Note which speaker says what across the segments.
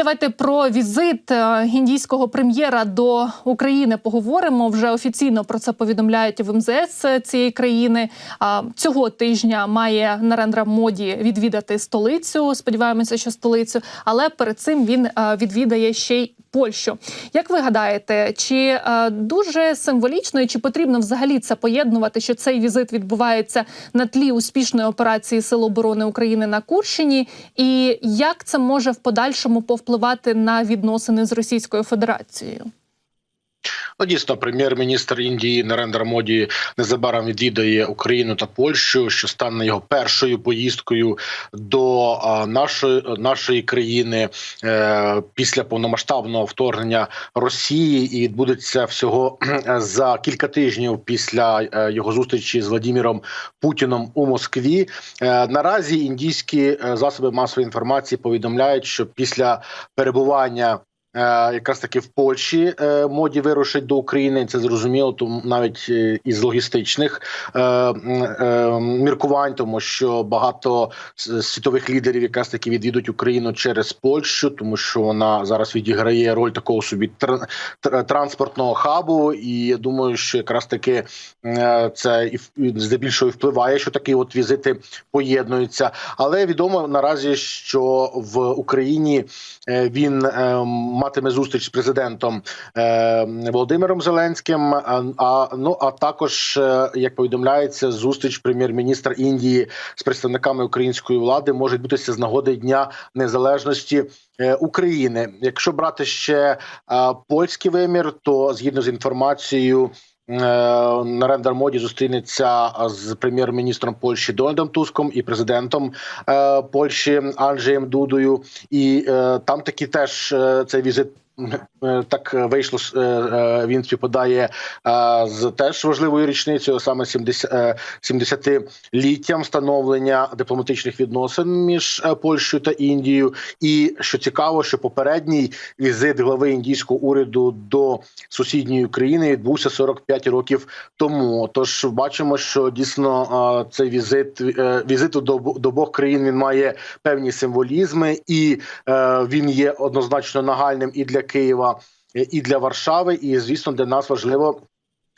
Speaker 1: давайте про візит е, індійського прем'єра до України поговоримо. Вже офіційно про це повідомляють в МЗС цієї країни. Цього тижня має Нарендра Моді відвідати столицю. Сподіваємося, що столицю, але перед цим він е, відвідає ще й Польщу. Як ви гадаєте, чи е, дуже символічно і чи потрібно взагалі це поєднувати, що цей візит відбувається на тлі успішної операції Сил оборони України на Курщині, і як це може в подальшому повпливати на відносини з Російською Федерацією?
Speaker 2: Ну, дійсно, прем'єр-міністр Індії Нарендра Моді незабаром відвідає Україну та Польщу, що стане його першою поїздкою до нашої нашої країни е, після повномасштабного вторгнення Росії, і відбудеться всього за кілька тижнів після е, його зустрічі з Владіміром Путіном у Москві. Е, наразі індійські засоби масової інформації повідомляють, що після перебування якраз таки в Польщі е, моді вирушить до України. Це зрозуміло, тому навіть е, із логістичних міркувань, тому що багато світових лідерів якраз таки відвідують Україну через Польщу, тому що вона зараз відіграє роль такого собі транспортного хабу. І я думаю, що якраз таки це і здебільшого впливає, що такі от візити поєднуються. Але відомо наразі, що в Україні він матиме зустріч з президентом е, Володимиром Зеленським. А ну а також е, як повідомляється, зустріч прем'єр-міністра Індії з представниками української влади може відбутися з нагоди Дня Незалежності. Е, України, якщо брати ще польський вимір, то згідно з інформацією Нарендар Моді зустрінеться з прем'єр-міністром Польщі Дональдом Туском і президентом е, Польщі Анджеєм Дудою, і е, там такі теж е, цей візит Е, так вийшло е, е, він співпадає з теж важливою річницею, саме 70-літтям встановлення дипломатичних відносин між Польщею та Індією. І що цікаво, що попередній візит глави індійського уряду до сусідньої країни відбувся 45 років тому. Тож бачимо, що дійсно цей візит візит до до обох країн він має певні символізми, і він є однозначно нагальним і для Києва і для Варшави. І звісно, для нас важливо.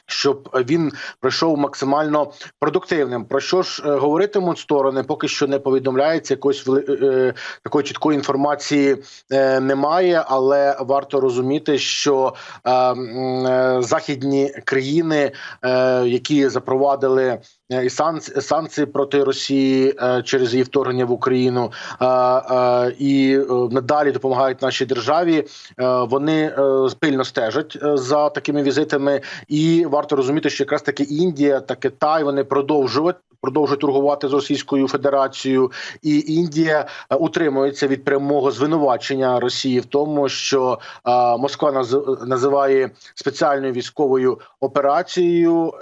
Speaker 2: Щоб він пройшов максимально продуктивним. Про що ж е, говоритимуть сторони? Поки що не повідомляється якоїсь е, е, такої чіткої інформації е, немає, але варто розуміти, що е, е, західні країни, е, які запровадили Е, і санкції проти Росії е, через її вторгнення в Україну е, і надалі допомагають нашій державі. Вони спільно стежать за такими візитами, і варто розуміти, що якраз таки Індія та Китай вони продовжують продовжують торгувати з Російською Федерацією, і Індія утримується від прямого звинувачення Росії в тому, що Москва називає спеціальною військовою операцією,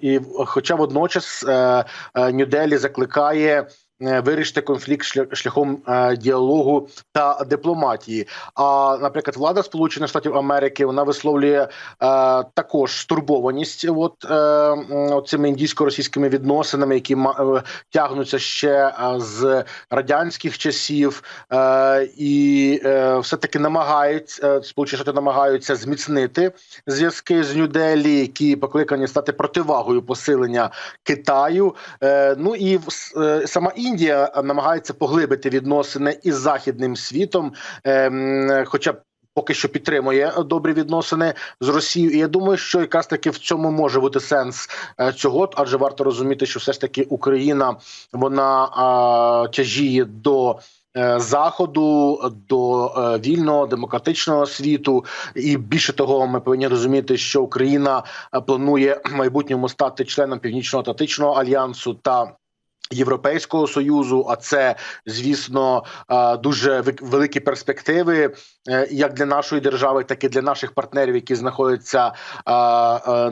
Speaker 2: і хоча водночас водночас е, е, Нью-Делі закликає вирішити конфлікт шляхом е, діалогу та дипломатії. А наприклад, влада Сполучених Штатів Америки вона висловлює е, також стурбованість. От цими індійсько-російськими відносинами, які тягнуться ще з радянських часів, і все таки намагаються сполучені Штати намагаються зміцнити зв'язки з Нью-Делі, які покликані стати противагою посилення Китаю. Ну і сама Індія намагається поглибити відносини із західним світом, ем, хоча Поки що підтримує добрі відносини з Росією, і я думаю, що якраз таки в цьому може бути сенс е, цього, адже варто розуміти, що все ж таки Україна вона а, тяжіє до е, заходу, до е, вільного демократичного світу, і більше того, ми повинні розуміти, що Україна планує в майбутньому стати членом північно-атлантичного альянсу та Європейського союзу, а це звісно дуже великі перспективи, е, як для нашої держави, так і для наших партнерів, які знаходяться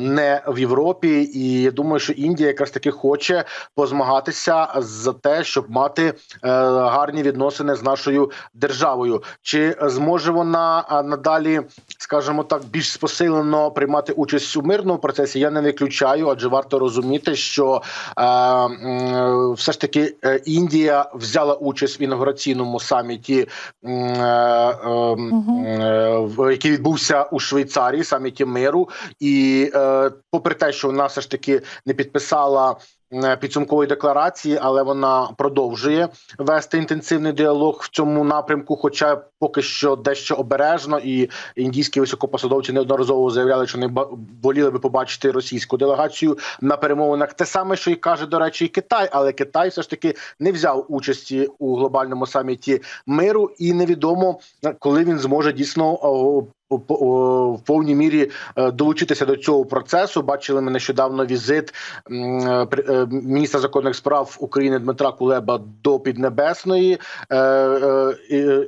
Speaker 2: не в Європі. І я думаю, що Індія якраз таки хоче позмагатися за те, щоб мати е, гарні відносини з нашою державою. Чи зможе вона надалі, скажімо так, більш посилено приймати участь у мирному процесі? Я не виключаю, адже варто розуміти, що все ж таки е, Індія взяла участь в інаугураційному саміті, е, е,
Speaker 1: Мгм.
Speaker 2: е, який відбувся у Швейцарії, саміті миру. І попри те, що вона все ж таки не підписала. Е, Підсумкової декларації, але вона продовжує вести інтенсивний діалог в цьому напрямку. Хоча поки що дещо обережно, і індійські високопосадовці неодноразово заявляли, що не воліли би побачити російську делегацію на перемовинах. Те саме, що і каже до речі, і Китай, але Китай все ж таки не взяв участі у глобальному саміті миру, і невідомо коли він зможе дійсно в повній мірі е, долучитися до цього процесу. Бачили ми нещодавно візит е, е, міністра законних справ України Дмитра Кулеба до Піднебесної.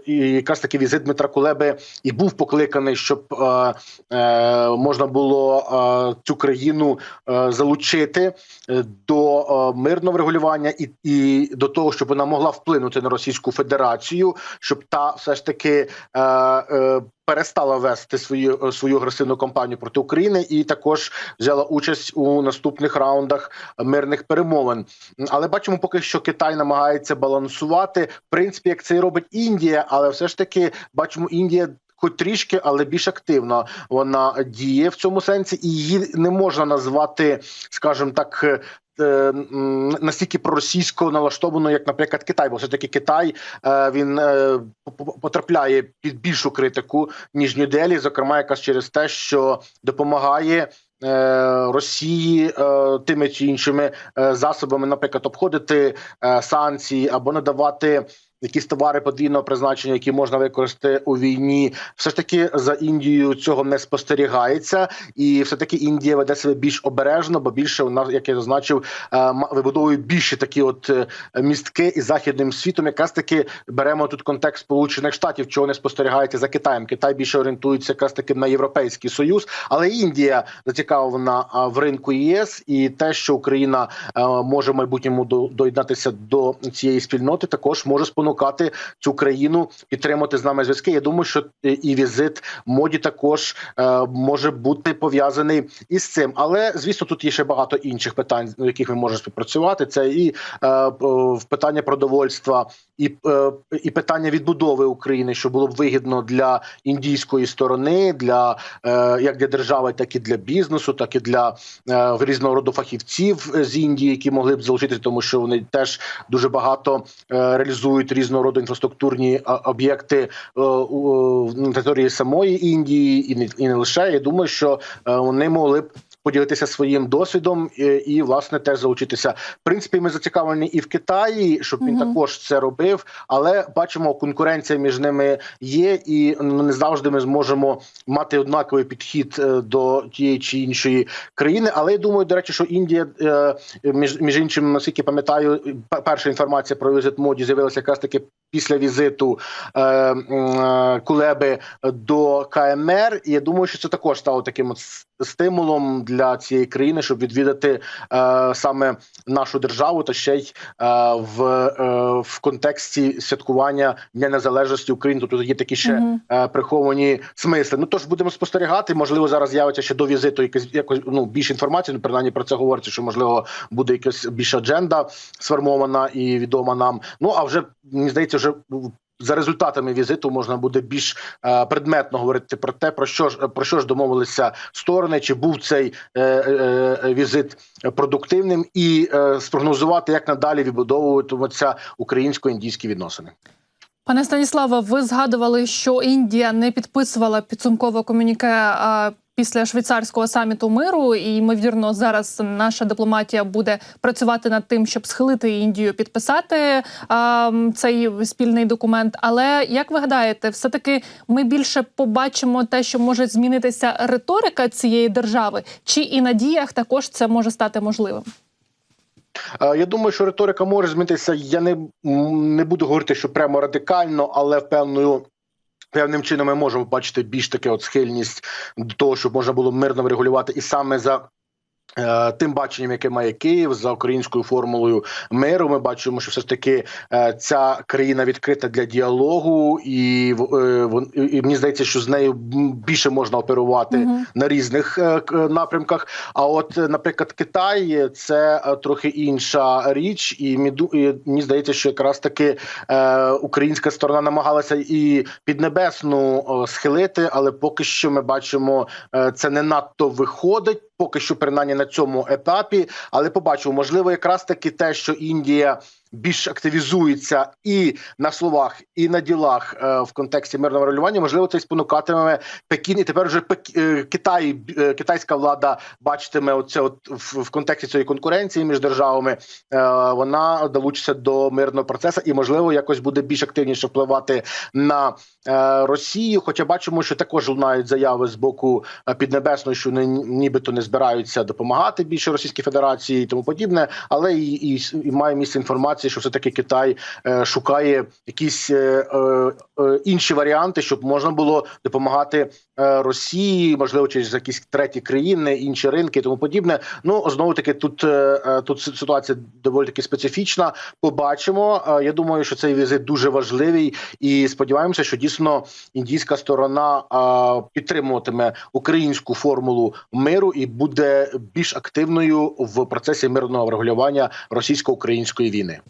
Speaker 2: І, якраз таки візит Дмитра Кулеби і був покликаний, щоб можна було цю країну залучити до мирного врегулювання і до того, щоб вона могла вплинути на Російську Федерацію, щоб та все ж таки. Е, е, Перестала вести свою свою агресивну кампанію проти України і також взяла участь у наступних раундах мирних перемовин. Але бачимо, поки що Китай намагається балансувати. В принципі, як це і робить Індія, але все ж таки бачимо Індія. Хоч трішки, але більш активно вона діє в цьому сенсі, і її не можна назвати, скажімо так, е, настільки проросійсько налаштовано, як, наприклад, Китай, бо все таки Китай е, він е, по- по- потрапляє під більшу критику ніж Нью-Делі, зокрема, якраз через те, що допомагає. е, Росії е, тими чи іншими е, засобами, наприклад, обходити е, санкції або надавати якісь товари подвійного призначення, які можна використати у війні, все ж таки за Індією цього не спостерігається, і все таки Індія веде себе більш обережно, бо більше вона, як я зазначив, е, вибудовує більше такі от е, містки із західним світом. Якраз таки беремо тут контекст Сполучених Штатів, чого не спостерігається за Китаєм. Китай більше орієнтується якраз таки на європейський союз, але Індія зацікавлена в ринку ЄС і те, що Україна е, може в майбутньому до- доєднатися до цієї спільноти, також може спонукати цю країну підтримати з нами зв'язки. Я думаю, що е, і візит моді також е, може бути пов'язаний із цим. Але звісно, тут є ще багато інших питань, в яких ми можемо співпрацювати. Це і е, питання продовольства, і, і питання відбудови України, що було б вигідно для індійської сторони, для як для держави, так і для бізнесу, так і для різного роду фахівців з Індії, які могли б залучитися, тому що вони теж дуже багато реалізують різного роду інфраструктурні об'єкти е, на території самої Індії, і не і не лише. Я думаю, що е, вони могли б. Поділитися своїм досвідом і, і власне теж залучитися. В принципі, ми зацікавлені і в Китаї, щоб він
Speaker 1: Мгм.
Speaker 2: також це робив. Але бачимо, конкуренція між ними є, і не завжди ми зможемо мати однаковий підхід е, до тієї чи іншої країни. Але я думаю, до речі, що Індія е, між, між іншим, наскільки пам'ятаю, перша інформація про візит моді з'явилася якраз таки після візиту е, е, Кулеби до КМР. І я думаю, що це також стало таким стимулом для цієї країни, щоб відвідати е, саме нашу державу, та ще й е, в, е, в контексті святкування Дня Незалежності України. Тобто є такі ще
Speaker 1: Мгм.
Speaker 2: е, приховані смисли. Ну тож будемо спостерігати. Можливо, зараз з'явиться ще до візиту якось якось ну більше інформації. Ну принаймні про це говориться, що можливо буде якась більша адженда сформована і відома нам. Ну а вже мені здається, вже. За результатами візиту можна буде більш е, предметно говорити про те, про що ж про що ж домовилися сторони, чи був цей е, е, е, візит продуктивним, і е, спрогнозувати, як надалі відбудовуватимуться українсько-індійські відносини.
Speaker 1: Пане Станіславе, ви згадували, що Індія не підписувала підсумкове комюніке а, після швейцарського саміту миру, і ймовірно, зараз наша дипломатія буде працювати над тим, щоб схилити Індію підписати а, цей спільний документ. Але як ви гадаєте, все таки ми більше побачимо те, що може змінитися риторика цієї держави, чи і на діях також це може стати можливим?
Speaker 2: Я думаю, що риторика може змінитися. Я не, не буду говорити, що прямо радикально, але в певною. Певним чином ми можемо бачити більш таке от схильність до того, щоб можна було мирно врегулювати і саме за Тим баченням, яке має Київ за українською формулою миру, ми бачимо, що все ж таки е, ця країна відкрита для діалогу, і е, і- і мені здається, що з нею більше можна оперувати
Speaker 1: Мгм.
Speaker 2: на різних е, напрямках. А от, е, наприклад, Китай це е, трохи інша річ, і мені здається, що якраз таки е, українська сторона намагалася і піднебесну е, схилити, але поки що ми бачимо, е, це не надто виходить. Поки що, принаймні на цьому етапі, але побачимо, можливо, якраз таки те, що Індія більш активізується і на словах, і на ділах е, в контексті мирного регулювання, можливо, це спонукатиме Пекін, і тепер вже е, Китай, е, китайська влада бачитиме оце от в, контексті цієї конкуренції між державами. Вона долучиться до мирного процесу і, можливо, якось буде більш активніше впливати на Росію. Хоча бачимо, що також лунають заяви з боку Піднебесної, що ні- нібито не збираються допомагати більше Російській Федерації і тому подібне, але і, і, і має місце інформація, що все таки Китай е, шукає якісь е, е, інші варіанти, щоб можна було допомагати Росії, можливо, через якісь треті країни, інші ринки і тому подібне. Ну знову таки, тут тут ситуація доволі таки специфічна. Побачимо. Я думаю, що цей візит дуже важливий, і сподіваємося, що дійсно індійська сторона підтримуватиме українську формулу миру і буде більш активною в процесі мирного врегулювання російсько-української війни.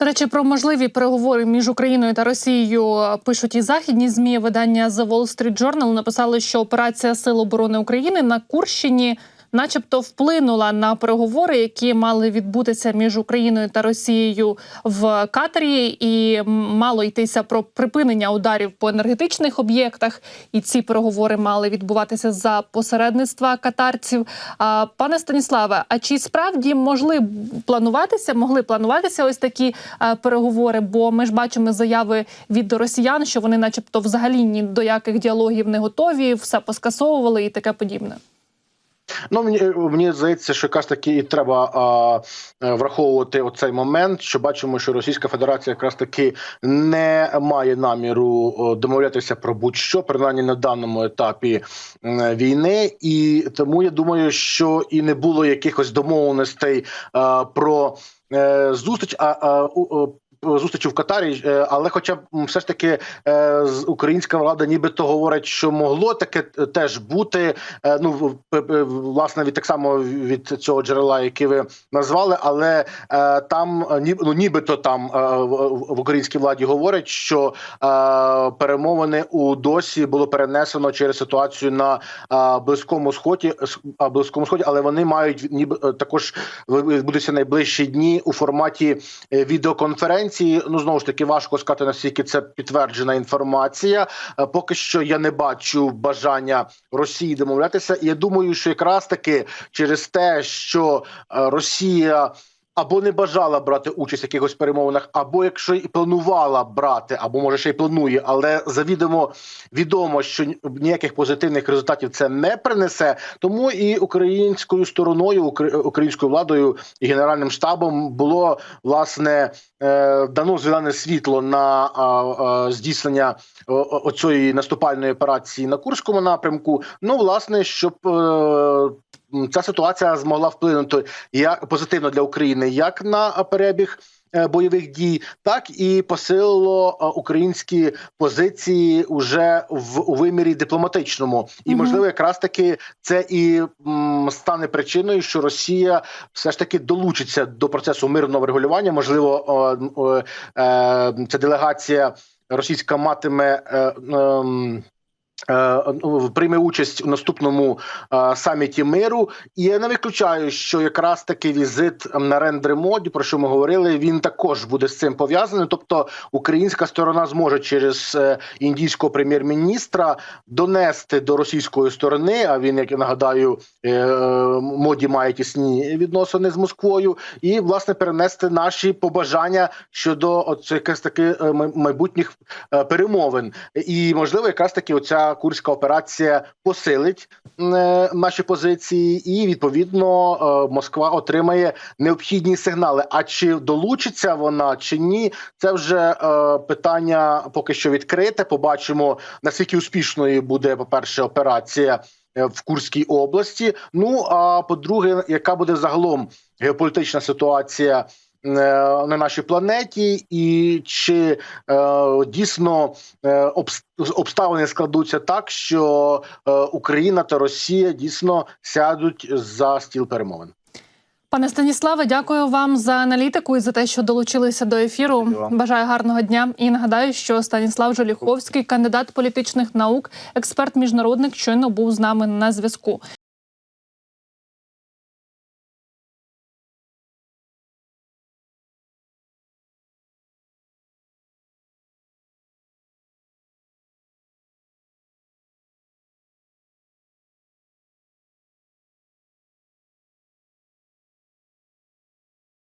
Speaker 1: До речі, про можливі переговори між Україною та Росією пишуть і західні змі. Видання The Wall Street Journal написали, що операція Сил оборони України на Курщині, начебто, вплинула на переговори, які мали відбутися між Україною та Росією в Катарі, і мало йтися про припинення ударів по енергетичних об'єктах. І ці переговори мали відбуватися за посередництва катарців. А, пане Станіславе, а чи справді могли плануватися, могли плануватися ось такі е, переговори? Бо ми ж бачимо заяви від росіян, що вони, начебто, взагалі ні до яких діалогів не готові, все поскасовували і таке подібне.
Speaker 2: Ну мені мені здається, що якраз таки і треба а, е, враховувати оцей момент, що бачимо, що Російська Федерація якраз таки не має наміру домовлятися про будь-що, принаймні на даному етапі війни, і тому я думаю, що і не було якихось домовленостей а, про е, зустріч. А, а Зустрічі в Катарі, е, але, хоча б все ж таки е, українська влада, нібито говорить, що могло таке е, теж бути. Е, Ну власне від так само від цього джерела, яке ви назвали, але е, там е, ну, нібито там е, в, українській владі говорять, що е, перемовини у досі було перенесено через ситуацію на е, близькому сході, близькому сході, але вони мають ніби е, також відбудуться найближчі дні у форматі е, відеоконференції. Ну знову ж таки важко сказати наскільки це підтверджена інформація. Е, Поки що я не бачу бажання Росії домовлятися. Я думаю, що якраз таки через те, що е, Росія. Або не бажала брати участь в якихось перемовинах, або якщо і планувала брати, або може ще й планує, але завідомо відомо, що ніяких позитивних результатів це не принесе. Тому і українською стороною, укр- українською владою і генеральним штабом було власне е, дано зелене світло на здійснення оцієї наступальної операції на Курському напрямку. Ну, власне, щоб е, ця ситуація змогла вплинути як позитивно для України, як на перебіг. е, Бойових дій, так і посилило е, українські позиції уже в у вимірі дипломатичному, і
Speaker 1: Мгм.
Speaker 2: можливо, якраз таки це і м, стане причиною, що Росія все ж таки долучиться до процесу мирного врегулювання. Можливо, о, о, е, ця делегація російська матиме. Е, е, Прийме участь у наступному е, саміті миру, і я не виключаю, що якраз таки візит на рендри моді, про що ми говорили, він також буде з цим пов'язаний. Тобто, українська сторона зможе через е, індійського прем'єр-міністра донести до російської сторони. А він, як я нагадаю, е, е, моді має тісні відносини з Москвою, і власне перенести наші побажання щодо оце якась таки е, майбутніх е, перемовин. І можливо, якраз таки оця ця курська операція посилить е, наші позиції, і відповідно е, Москва отримає необхідні сигнали. А чи долучиться вона чи ні? Це вже е, питання поки що відкрите. Побачимо наскільки успішною буде, по перше, операція в Курській області. Ну а по-друге, яка буде загалом геополітична ситуація на нашій планеті, і чи е, дійсно е, обставини складуться так, що е, Україна та Росія дійсно сядуть за стіл перемовин?
Speaker 1: Пане Станіславе, дякую вам за аналітику і за те, що долучилися до ефіру.
Speaker 2: Дякую.
Speaker 1: Бажаю гарного дня. І нагадаю, що Станіслав Жоліховський, кандидат політичних наук, експерт міжнародник, щойно був з нами на зв'язку.